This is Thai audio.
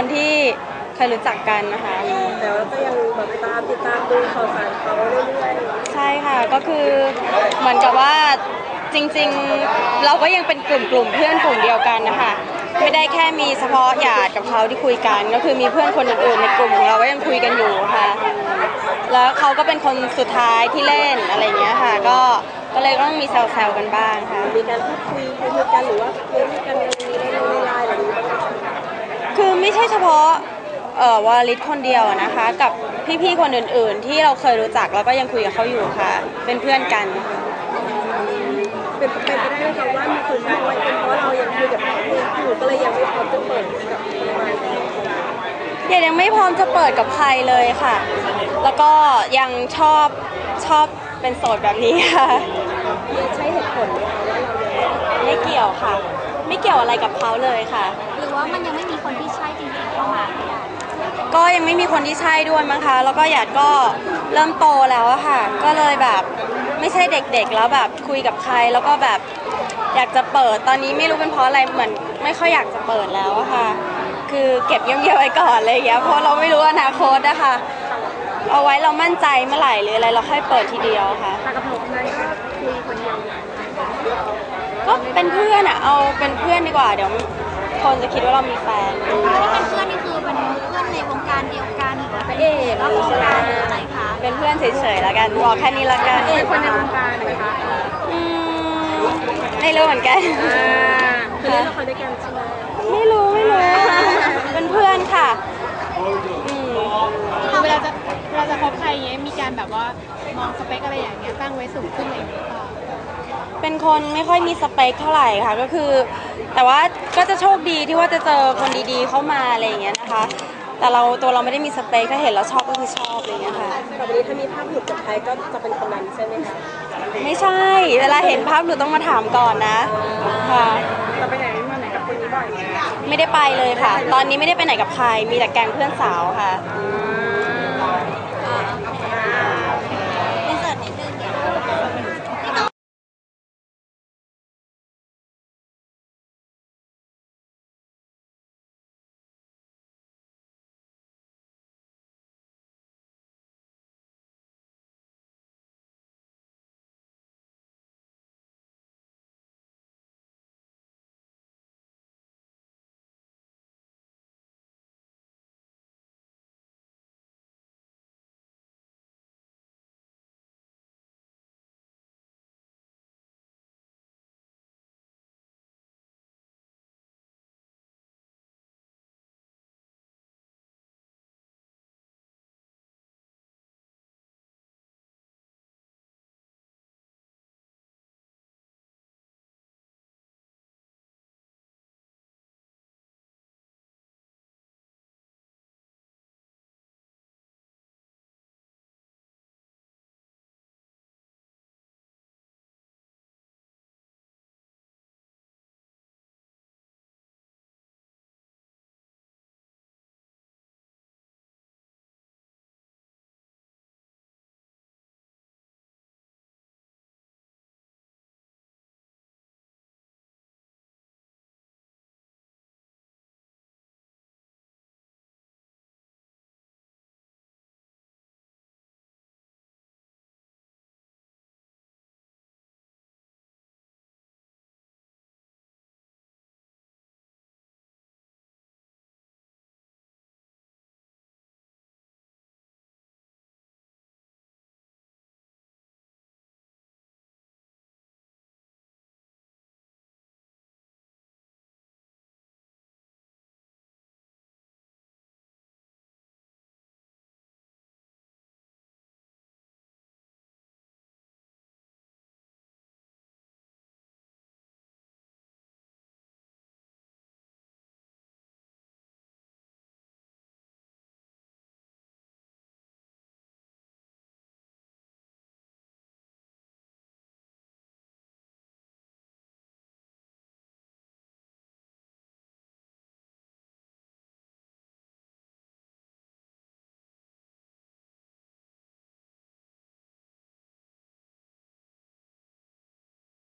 คนที่เคยรู้จักกันนะคะแต่ว่าก็ยังแบบตามติดตามดูข่าวสารเขาเรื่อยๆใช่ค่ะก็คือเหมือนกับว่าจริงๆเราก็ยังเป็นกลุ่มกลุ่มเพื่อนกลุ่มเดียวกันนะคะไม่ได้แค่มีเฉพาะหยาดกับเขาที่คุยกัน ก็คือมีเพื่อนคนอื่นๆในกลุ่มของเราก็ยังคุยกันอยู่ค่ะ แล้วเขาก็เป็นคนสุดท้ายที่เล่นอะไรอย่างเงี้ยค่ะ ก็ก็เลยต้องมีแซวๆกันบ้างค่ะมีการพูดคุยคุยกันหรือว่าคุยกันในในไลน์อะไรอย่างเงี้ย คือ ไม่ใช่เฉพาะเอ่อวอลลิสคนเดียวอะนะคะ กับพี่ๆคนอื่นๆ ที่เราเคยรู้จักแล้วก็ยังคุยกับเขาอยู่ค่ะ เป็นเพื่อนกันเป็นไปได้ไหมคะว่ามีคนที่ว่าเป็นเพราะเรายังคุยกับเขาอยู่ก็เลยยังไม่พร้อมจะเปิดกับคนใหม่เดี๋ยวยังไม่พร้อมจะเปิดกับใครเลยค่ะ แล้วก็ยังชอบชอบเป็นโสดแบบนี้ค่ะใช้เหตุผลไหมคะว่าเรายังไม่เกี่ยวค่ะ ไม่เกี่ยวอะไรกับเขาเลยค่ะ หรือว่ามันยังไม่มีคนที่ใช่จริงๆเข้ามาพี่หยาดก็ยังไม่มีคนที่ใช่ด้วยมั้งคะ แล้วก็หยาดก็เริ่มโตแล้วอะค่ะ ก็เลยแบบไม่ใช่เด็กๆ แล้วแบบคุยกับใครแล้วก็แบบอยากจะเปิดตอนนี้ไม่รู้เป็นเพราะอะไรเหมือนไม่ค่อยอยากจะเปิดแล้วอะค่ะ คือเก็บเงียบๆไว้ก่อนอะไรอย่างเงี้ยเพราะเราไม่รู้อนาคตอะค่ะเอาไว้เรามั่นใจเมื่อไหร่หรืออะไรเราค่อยเปิดทีเดียวค่ะ แต่กับผมนั้นก็คุยคนเดียว ก็ เป็นเพื่อนอะเอาเป็นเพื่อนดีกว่า เดี๋ยวคนจะคิดว่าเรามีแฟน ที่เป็นเพื่อนนี่คือเป็นเพื่อนในวงการเดียวกันหรือว่าเป็นเอกนอกวงการหรืออะไรคะเป็นเพื่อนเฉยๆแล้วกันบอกแค่นี้ละกันเป็นคนในวงการไหมคะอืมไม่รู้เหมือนกันอ่าคือเล่นละครด้วยกันใช่ไหมไม่รู้ไม่รู้เป็นเพื่อนค่ะอืมคือเวลาจะเวลาจะคบใครอย่างเงี้ยมีการแบบว่ามองสเปคอะไรอย่างเงี้ยตั้งไว้สูงขึ้นอะไรอย่างเงี้ยหรือ เปล่าเป็นคนไม่ค่อยมีสเปคเท่าไหร่ค่ะก็คือ แต่ว่าก็จะโชคดีที่ว่าจะเจอคนดีๆเข้ามาอะไรอย่างเงี้ยนะคะ แต่เราตัวเราไม่ได้มีสเปคถ้าเห็นแล้วชอบก็คือชอบอะไรอย่างเงี้ยค่ะแต่วันนี้ถ้ามีภาพหลุดกับใครก็จะเป็นคนนั้นใช่ไหมคะไม่ใช่ เวลาเห็นภาพหลุดต้องมาถามก่อนนะค่ะเราไปไหนมาไหนกับคนนี้บ่อยไหมไม่ได้ไปเลยค่ะ ตอนนี้ไม่ได้ไปไหนกับใครมีแต่แกงเพื่อนสาวค่ะอ่า